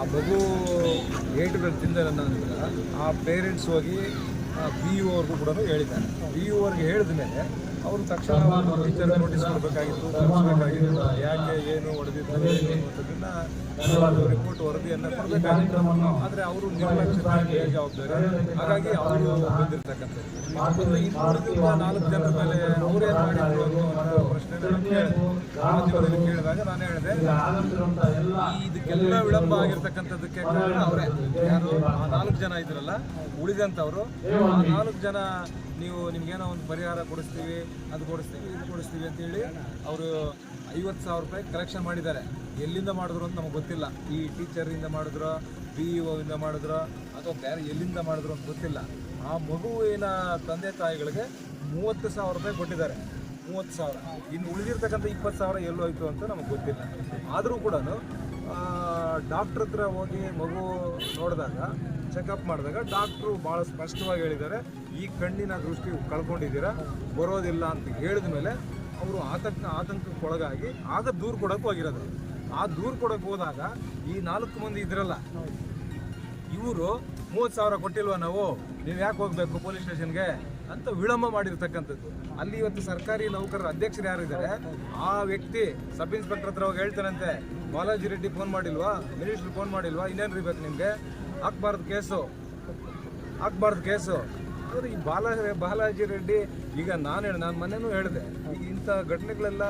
ಆ ಮಗು ಏಟುಗಳು ತಿಂದ ನಂತರ ಆ ಪೇರೆಂಟ್ಸ್ ಹೋಗಿ ಬಿ ಯು ಅವ್ರಿಗೂ ಕೂಡ ಹೇಳಿದ್ದಾರೆ. ಬಿ ಯು ಅವ್ರಿಗೆ ಹೇಳಿದ ಮೇಲೆ ಅವರು ತಕ್ಷಣ ಟೀಚರ್ ನೋಟಿಸ್ ಕೊಡಬೇಕಾಗಿತ್ತು ತೋರಿಸ್ಬೇಕಾಗಿತ್ತು ಯಾಕೆ, ಏನು ಹೊಡೆದಿದ್ದಾರೆ ಅನ್ನೋದನ್ನ ರಿಪೋರ್ಟ್ ವರದಿಯನ್ನು ಕೊಡಬೇಕಾಗಿತ್ತು. ಆದರೆ ಅವರು ನಿರ್ಲಕ್ಷ್ಯ ಜವಾಬ್ದಾರಿ ಹಾಗಾಗಿ ಅವರು ಬಂದಿರ್ತಕ್ಕಂಥದ್ದು. ಈ ನಾಲ್ಕು ಜನರ ಮೇಲೆ ಅವರೇ ಮಾಡಿದ್ರು ಅನ್ನೋ ಪ್ರಶ್ನೆ ಕೇಳಿದಾಗ ನಾನು ಹೇಳಿದೆ ಇದಕ್ಕೆಲ್ಲ ವಿಳಂಬ ಆಗಿರ್ತಕ್ಕಂಥದ್ದಕ್ಕೆ ಕಾರಣ ಅವರೇ. ಯಾರು ನಾಲ್ಕು ಜನ ಇದ್ರಲ್ಲ, ಉಳಿದಂಥವ್ರು ನಾಲ್ಕು ಜನ ನೀವು ನಿಮ್ಗೇನೋ ಒಂದು ಪರಿಹಾರ ಕೊಡಿಸ್ತೀವಿ ಅದು ಕೊಡಿಸ್ತೀವಿ ಇದು ಕೊಡಿಸ್ತೀವಿ ಅಂತೇಳಿ ಅವರು ಐವತ್ತು ಸಾವಿರ ರೂಪಾಯಿ ಕಲೆಕ್ಷನ್ ಮಾಡಿದ್ದಾರೆ. ಎಲ್ಲಿಂದ ಮಾಡಿದ್ರು ಅಂತ ನಮಗೆ ಗೊತ್ತಿಲ್ಲ. ಈ ಟೀಚರಿಂದ ಮಾಡಿದ್ರು ಬಿ ಇ ಇಂದ ಮಾಡಿದ್ರು ಅಥವಾ ಬೇರೆ ಎಲ್ಲಿಂದ ಮಾಡಿದ್ರು ಅಂತ ಗೊತ್ತಿಲ್ಲ. ಆ ಮಗುವಿನ ತಂದೆ ತಾಯಿಗಳಿಗೆ ಮೂವತ್ತು ಸಾವಿರ ರೂಪಾಯಿ ಕೊಟ್ಟಿದ್ದಾರೆ. ಮೂವತ್ತು ಸಾವಿರ. ಇನ್ನು ಉಳಿದಿರ್ತಕ್ಕಂಥ ಇಪ್ಪತ್ತು ಸಾವಿರ ಎಲ್ಲೋಯ್ತು ಅಂತ ನಮಗೆ ಗೊತ್ತಿಲ್ಲ. ಆದರೂ ಕೂಡ ಡಾಕ್ಟ್ರ್ ಹತ್ರ ಹೋಗಿ ಮಗು ನೋಡಿದಾಗ ಚೆಕಪ್ ಮಾಡಿದಾಗ ಡಾಕ್ಟ್ರು ಭಾಳ ಸ್ಪಷ್ಟವಾಗಿ ಹೇಳಿದ್ದಾರೆ, ಈ ಕಣ್ಣಿನ ದೃಷ್ಟಿ ಕಳ್ಕೊಂಡಿದ್ದೀರಾ, ಬರೋದಿಲ್ಲ ಅಂತ ಹೇಳಿದ ಮೇಲೆ ಅವರು ಆತಂಕ, ಆತಂಕಕ್ಕೊಳಗಾಗಿ ಆಗ ದೂರು ಕೊಡೋಕೆ ಹೋಗಿರೋದು. ಆ ದೂರು ಕೊಡೋಕೆ ಹೋದಾಗ ಈ ನಾಲ್ಕು ಮಂದಿ ಇದ್ರಲ್ಲ, ಇವರು ಮೂವತ್ತು ಸಾವಿರ ಕೊಟ್ಟಿಲ್ವ ನಾವು? ನೀವು ಯಾಕೆ ಹೋಗಬೇಕು ಪೊಲೀಸ್ ಸ್ಟೇಷನ್ಗೆ? ಅಂತ ವಿಳಂಬ ಮಾಡಿರ್ತಕ್ಕಂಥದ್ದು. ಅಲ್ಲಿ ಇವತ್ತು ಸರ್ಕಾರಿ ನೌಕರರ ಅಧ್ಯಕ್ಷರು ಯಾರಿದ್ದಾರೆ? ಆ ವ್ಯಕ್ತಿ ಸಬ್ ಇನ್ಸ್ಪೆಕ್ಟರ್ ಹತ್ರ ಹೋಗಿ ಹೇಳ್ತಾನಂತೆ, ಬಾಲಾಜಿ ರೆಡ್ಡಿ ಫೋನ್ ಮಾಡಿಲ್ವಾ? ಮಿನಿಸ್ಟ್ರ್ ಫೋನ್ ಮಾಡಿಲ್ವಾ? ಇನ್ನೇನು ಇರ್ಬೇಕು ನಿಮಗೆ? ಹಾಕ್ಬಾರ್ದು ಕೇಸು. ಹಾಕ್ಬಾರ್ದು ಕೇಸು. ಆದರೆ ಈ ಬಾಲ, ಬಾಲಾಜಿ ರೆಡ್ಡಿ, ಈಗ ನಾನು ಹೇಳಿ, ನಾನು ಮೊನ್ನೆನೂ ಹೇಳಿದೆ, ಈಗ ಇಂಥ ಘಟನೆಗಳೆಲ್ಲ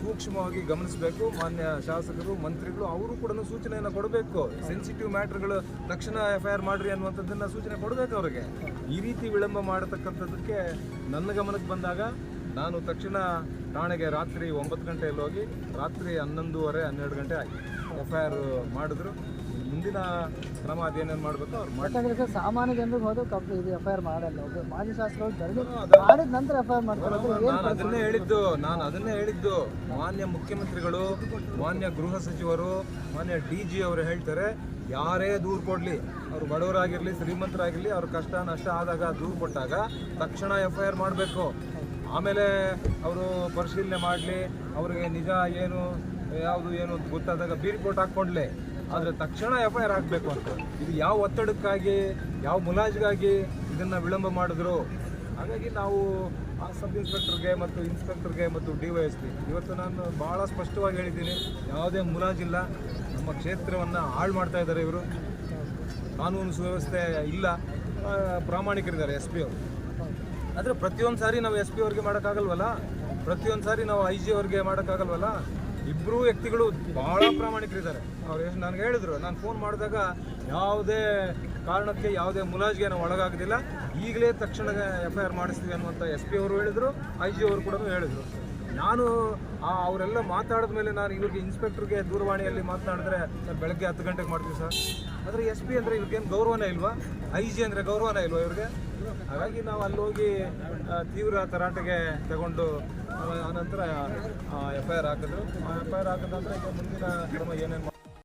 ಸೂಕ್ಷ್ಮವಾಗಿ ಗಮನಿಸಬೇಕು. ಮಾನ್ಯ ಶಾಸಕರು, ಮಂತ್ರಿಗಳು, ಅವರು ಕೂಡ ಸೂಚನೆಯನ್ನು ಕೊಡಬೇಕು. ಸೆನ್ಸಿಟಿವ್ ಮ್ಯಾಟ್ರ್ಗಳು ತಕ್ಷಣ ಎಫ್ ಐ ಆರ್ ಮಾಡ್ರಿ ಅನ್ನುವಂಥದ್ದನ್ನು ಸೂಚನೆ ಕೊಡಬೇಕು ಅವರಿಗೆ. ಈ ರೀತಿ ವಿಳಂಬ ಮಾಡತಕ್ಕಂಥದ್ದಕ್ಕೆ ನನ್ನ ಗಮನಕ್ಕೆ ಬಂದಾಗ, ನಾನು ತಕ್ಷಣ ಠಾಣೆಗೆ ರಾತ್ರಿ ಒಂಬತ್ತು ಗಂಟೆಯಲ್ಲಿ ಹೋಗಿ, ರಾತ್ರಿ ಹನ್ನೊಂದುವರೆ, ಹನ್ನೆರಡು ಗಂಟೆ ಎಫ್ ಐ ಆರ್ ಮಾಡಿದ್ರು. ಮುಂದಿನ ಕ್ರಮ ಅದೇನೇನು ಮಾಡಬೇಕು ಅವ್ರು ಮಾಡಿ ಯಾಕಂದ್ರೆ ಸರ್ ಸಾಮಾನ್ಯ ಜನರಿಗೆ ಹೋದ್ರೆ ಕಂಪ್ನಿ ಇದು ಎಫ್ ಐ ಆರ್ ಮಾಡಲ್ಲ. ಒಬ್ಬ ಮಾಜಿ ಶಾಸಕರು ಧರಣಿ ಮಾಡಿದ ನಂತರ ಎಫ್ ಐ ಆರ್ ಮಾಡ್ತಾರೆ ನಾನು ಅದನ್ನೇ ಹೇಳಿದ್ದು ನಾನು ಅದನ್ನೇ ಹೇಳಿದ್ದು. ಮಾನ್ಯ ಮುಖ್ಯಮಂತ್ರಿಗಳು ಮಾನ್ಯ ಗೃಹ ಸಚಿವರು ಮಾನ್ಯ ಡಿ ಜಿ ಅವರು ಹೇಳ್ತಾರೆ ಯಾರೇ ದೂರು ಕೊಡಲಿ ಅವರು ಬಡವರಾಗಿರಲಿ ಶ್ರೀಮಂತರಾಗಿರಲಿ ಅವ್ರ ಕಷ್ಟ ನಷ್ಟ ಆದಾಗ ದೂರು ಕೊಟ್ಟಾಗ ತಕ್ಷಣ ಎಫ್ ಐ ಆರ್ ಮಾಡಬೇಕು. ಆಮೇಲೆ ಅವರು ಪರಿಶೀಲನೆ ಮಾಡಲಿ ಅವರಿಗೆ ನಿಜ ಏನು ಯಾವುದು ಏನು ಅಂತ ಗೊತ್ತಾದಾಗ ಬಿ ಹಾಕ್ಕೊಂಡ್ಲೆ ಹಾಕ್ಕೊಂಡ್ಲಿ. ಆದರೆ ತಕ್ಷಣ ಎಫ್ ಐ ಆರ್ ಹಾಕಬೇಕು ಅಂತ. ಇದು ಯಾವ ಒತ್ತಡಕ್ಕಾಗಿ, ಯಾವ ಮುಲಾಜ್ಗಾಗಿ ಇದನ್ನು ವಿಳಂಬ ಮಾಡಿದ್ರು? ಹಾಗಾಗಿ ನಾವು ಆ ಸಬ್ ಇನ್ಸ್ಪೆಕ್ಟರ್ಗೆ ಮತ್ತು ಇನ್ಸ್ಪೆಕ್ಟರ್ಗೆ ಮತ್ತು ಡಿ ವೈ ಎಸ್ ಪಿ, ಇವತ್ತು ನಾನು ಭಾಳ ಸ್ಪಷ್ಟವಾಗಿ ಹೇಳಿದ್ದೀನಿ, ಯಾವುದೇ ಮುಲಾಜಿಲ್ಲ ನಮ್ಮ ಕ್ಷೇತ್ರವನ್ನು ಹಾಳು ಮಾಡ್ತಾ ಇದ್ದಾರೆ ಇವರು. ಕಾನೂನು ಸುವ್ಯವಸ್ಥೆ ಇಲ್ಲ. ಪ್ರಾಮಾಣಿಕರಿದ್ದಾರೆ ಎಸ್ ಪಿ ಅವರು. ಆದರೆ ಪ್ರತಿಯೊಂದು ಸಾರಿ ನಾವು ಎಸ್ ಪಿ ಅವ್ರಿಗೆ ಮಾಡೋಕ್ಕಾಗಲ್ವಲ್ಲ? ಪ್ರತಿಯೊಂದು ಸಾರಿ ನಾವು ಐ ಜಿ ಅವ್ರಿಗೆ ಮಾಡೋಕ್ಕಾಗಲ್ವಲ್ಲ? ಇಬ್ಬರೂ ವ್ಯಕ್ತಿಗಳು ಬಹಳ ಪ್ರಾಮಾಣಿಕರಿದ್ದಾರೆ. ಅವ್ರು ಎಷ್ಟು ನನಗೆ ಹೇಳಿದ್ರು, ನಾನು ಫೋನ್ ಮಾಡಿದಾಗ ಯಾವುದೇ ಕಾರಣಕ್ಕೆ ಯಾವುದೇ ಮುಲಾಜ್ಗೆ ನಾವು ಒಳಗಾಗದಿಲ್ಲ. ಈಗಲೇ ತಕ್ಷಣ ಎಫ್ ಐ ಆರ್ ಮಾಡಿಸ್ತೀವಿ ಅನ್ನುವಂಥ ಎಸ್ ಪಿ ಅವರು ಹೇಳಿದರು ಐ ಜಿ ಅವರು ಕೂಡ ಹೇಳಿದರು. ನಾನು ಅವರೆಲ್ಲ ಮಾತಾಡಿದ ಮೇಲೆ ನಾನು ಇವ್ರಿಗೆ ಇನ್ಸ್ಪೆಕ್ಟರ್ಗೆ ದೂರವಾಣಿಯಲ್ಲಿ ಮಾತನಾಡಿದ್ರೆ ಸರ್, ಬೆಳಗ್ಗೆ ಹತ್ತು ಗಂಟೆಗೆ ಮಾಡ್ತೀವಿ ಸರ್. ಆದರೆ ಎಸ್ ಪಿ ಅಂದರೆ ಇವ್ರಿಗೇನು ಗೌರವನೇ ಇಲ್ವಾ? ಐ ಜಿ ಅಂದರೆ ಗೌರವನೇ ಇಲ್ವಾ ಇವ್ರಿಗೆ? ಹಾಗಾಗಿ ನಾವು ಅಲ್ಲಿ ಹೋಗಿ ತೀವ್ರ ತರಾಟೆಗೆ ತಗೊಂಡು ಆನಂತರ ಎಫ್ ಐ ಆರ್ ಹಾಕಿದ್ರು. ಎಫ್ ಐ ಆರ್ ಹಾಕಿದ ನಂತರ ಮುಂದಿನ ಕ್ರಮ ಏನೇನು